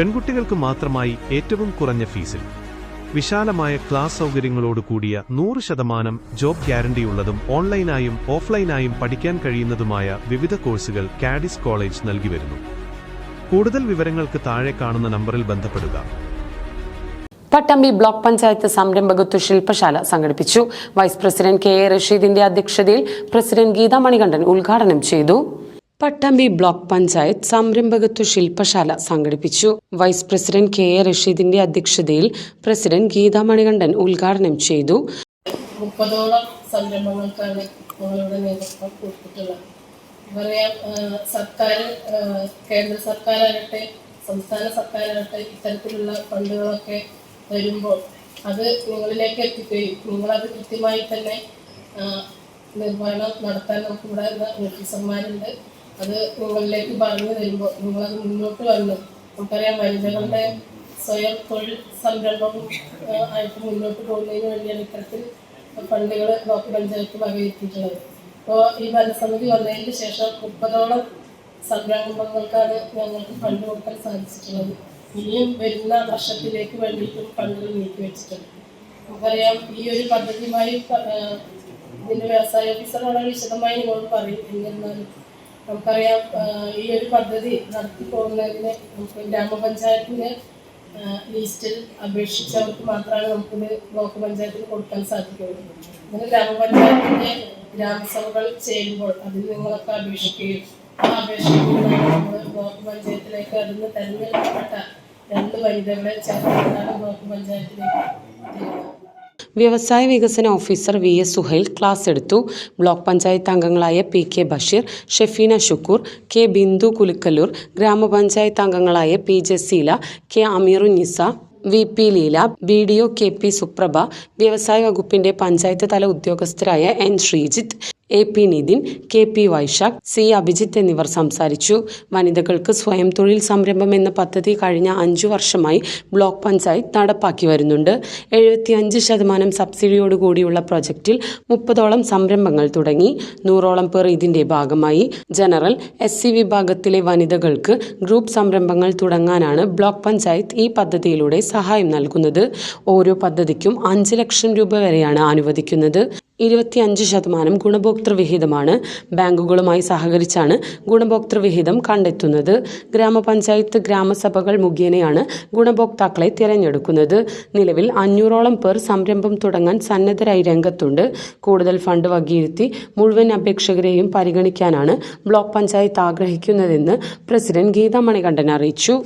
പെൺകുട്ടികൾക്ക് മാത്രമായി ഏറ്റവും കുറഞ്ഞ ഫീസിൽ. വിശാലമായ ക്ലാസ് സൗകര്യങ്ങളോട് കൂടിയ നൂറ് ശതമാനം ജോബ് ഗ്യാരണ്ടിയുള്ളതും ഓൺലൈനായും ഓഫ്ലൈനായും പഠിക്കാൻ കഴിയുന്നതുമായ വിവിധ കോഴ്സുകൾ കാഡിസ് കോളേജ് നൽകി വരുന്നു. കൂടുതൽ വിവരങ്ങൾക്ക് താഴെ കാണുന്ന നമ്പറിൽ ബന്ധപ്പെടുക. പട്ടമ്പി ബ്ലോക്ക് പഞ്ചായത്ത് സംരംഭകത്വ ശില്പശാല സംഘടിപ്പിച്ചു. വൈസ് പ്രസിഡന്റ് കെ എ റഷീദിന്റെ അധ്യക്ഷതയിൽ പ്രസിഡന്റ് ഗീതാ മണികണ്ഠൻ ഉദ്ഘാടനം ചെയ്തു. പട്ടാമ്പി ബ്ലോക്ക് പഞ്ചായത്ത് സംരംഭകത്വ ശില്പശാല സംഘടിപ്പിച്ചു. വൈസ് പ്രസിഡന്റ് കെ എ റഷീദിന്റെ അധ്യക്ഷതയിൽ പ്രസിഡന്റ് ഗീതാ മണികണ്ഠൻ ഉദ്ഘാടനം ചെയ്തു. മുപ്പതോളം സംരംഭങ്ങൾക്കാണ് ഞങ്ങളുടെ നേതൃത്വം കൊടുത്തിട്ടുള്ളത്. പറയാം സർക്കാർ കേന്ദ്ര സർക്കാരാകട്ടെ സംസ്ഥാന സർക്കാരാകട്ടെ ഇത്തരത്തിലുള്ള ഫണ്ടുകളൊക്കെ വരുമ്പോൾ അത് നിങ്ങളിലേക്ക് എത്തിക്കുകയും നിങ്ങളത് കൃത്യമായി തന്നെ നിർവഹണം നടത്താൻ നമുക്കിവിടെ ഓഫീസർമാരുണ്ട് അത് നിങ്ങളിലേക്ക് പറഞ്ഞു തരുമ്പോൾ നിങ്ങളത് മുന്നോട്ട് വന്ന്. നമുക്കറിയാം വനിതകളുടെ സ്വയം തൊഴിൽ സംരംഭം ആയിട്ട് മുന്നോട്ട് പോകുന്നതിന് വേണ്ടിയാണ് ഇത്തരത്തിൽ ഫണ്ടുകൾ ബ്ലോക്ക് പഞ്ചായത്ത് വകയിരുത്തിയിട്ടുള്ളത്. അപ്പോൾ ഈ ഭരണസമിതി വന്നതിന് ശേഷം മുപ്പതോളം സംരംഭങ്ങൾക്കാണ് ഞങ്ങൾക്ക് ഫണ്ട് കൊടുക്കാൻ സാധിച്ചിട്ടുള്ളത്. ഇനിയും വരുന്ന വർഷത്തിലേക്ക് വേണ്ടിയിട്ടും ഫണ്ടുകൾ നീക്കി വെച്ചിട്ടുണ്ട്. നമുക്കറിയാം ഈ ഒരു പദ്ധതിയുമായി ഇതിന്റെ വ്യവസായ വളരെ വിശദമായി നിങ്ങളോട് പറയും എന്നിരുന്നാലും നമുക്കറിയാം ഈ ഒരു പദ്ധതി നടത്തി പോകുന്നതിന് നമുക്ക് ഗ്രാമപഞ്ചായത്തിന് ലിസ്റ്റിൽ അപേക്ഷിച്ചവർക്ക് മാത്രമാണ് നമുക്കിത് ബ്ലോക്ക് പഞ്ചായത്തിന് കൊടുക്കാൻ സാധിക്കുകയുള്ളൂ അങ്ങനെ ഗ്രാമപഞ്ചായത്തിന്റെ ഗ്രാമസഭകൾ ചെയ്യുമ്പോൾ അതിൽ നിങ്ങളൊക്കെ അപേക്ഷിക്കുകയും ആ അപേക്ഷിക്കുമ്പോൾ ബ്ലോക്ക് പഞ്ചായത്തിലേക്ക് അതിൽ നിന്ന് തെരഞ്ഞെടുക്കപ്പെട്ട രണ്ട് വനിതകളെ ചേർത്തിട്ടാണ് ബ്ലോക്ക് പഞ്ചായത്തിലേക്ക് വ്യവസായ വികസന officer V S Suhail class എടുത്തു. ബ്ലോക്ക് പഞ്ചായത്ത് അംഗങ്ങളായ P K Basheer Shefeena Shukkoor K Bindu Kulukkallur ഗ്രാമപഞ്ചായത്ത് അംഗങ്ങളായ P J Seela K Ameerunnisa V P Leela B D O K P Suprabha വ്യവസായ വകുപ്പിന്റെ പഞ്ചായത്ത് തല ഉദ്യോഗസ്ഥരായ N Sreejith A P Nithin K P Vaishakh C Abhijith എന്നിവർ സംസാരിച്ചു. വനിതകൾക്ക് സ്വയം തൊഴിൽ സംരംഭം എന്ന പദ്ധതി കഴിഞ്ഞ അഞ്ചു വർഷമായി ബ്ലോക്ക് പഞ്ചായത്ത് നടപ്പാക്കി വരുന്നുണ്ട്. എഴുപത്തിയഞ്ച് ശതമാനം സബ്സിഡിയോടുകൂടിയുള്ള പ്രൊജക്റ്റിൽ മുപ്പതോളം സംരംഭങ്ങൾ തുടങ്ങി. നൂറോളം പേർ ഇതിന്റെ ഭാഗമായി. ജനറൽ എസ് സി വിഭാഗത്തിലെ വനിതകൾക്ക് ഗ്രൂപ്പ് സംരംഭങ്ങൾ തുടങ്ങാനാണ് ബ്ലോക്ക് പഞ്ചായത്ത് ഈ പദ്ധതിയിലൂടെ സഹായം നൽകുന്നത്. ഓരോ പദ്ധതിക്കും അഞ്ച് ലക്ഷം രൂപ വരെയാണ് അനുവദിക്കുന്നത്. ഇരുപത്തിയഞ്ച് ശതമാനം ഗുണഭോക്തൃ വിഹിതമാണ് ബാങ്കുകളുമായി സഹകരിച്ചാണ് ഗുണഭോക്തൃ വിഹിതം കണ്ടെത്തുന്നത്. ഗ്രാമപഞ്ചായത്ത് ഗ്രാമസഭകൾ മുഖേനയാണ് ഗുണഭോക്താക്കളെ തിരഞ്ഞെടുക്കുന്നത്. നിലവിൽ അഞ്ഞൂറോളം പേർ സംരംഭം തുടങ്ങാൻ സന്നദ്ധരായി രംഗത്തുണ്ട്. കൂടുതൽ ഫണ്ട് വകയിരുത്തി മുഴുവൻ അപേക്ഷകരെയും പരിഗണിക്കാനാണ് ബ്ലോക്ക് പഞ്ചായത്ത് ആഗ്രഹിക്കുന്നതെന്ന് പ്രസിഡന്റ് ഗീതാ മണികണ്ഠൻ അറിയിച്ചു.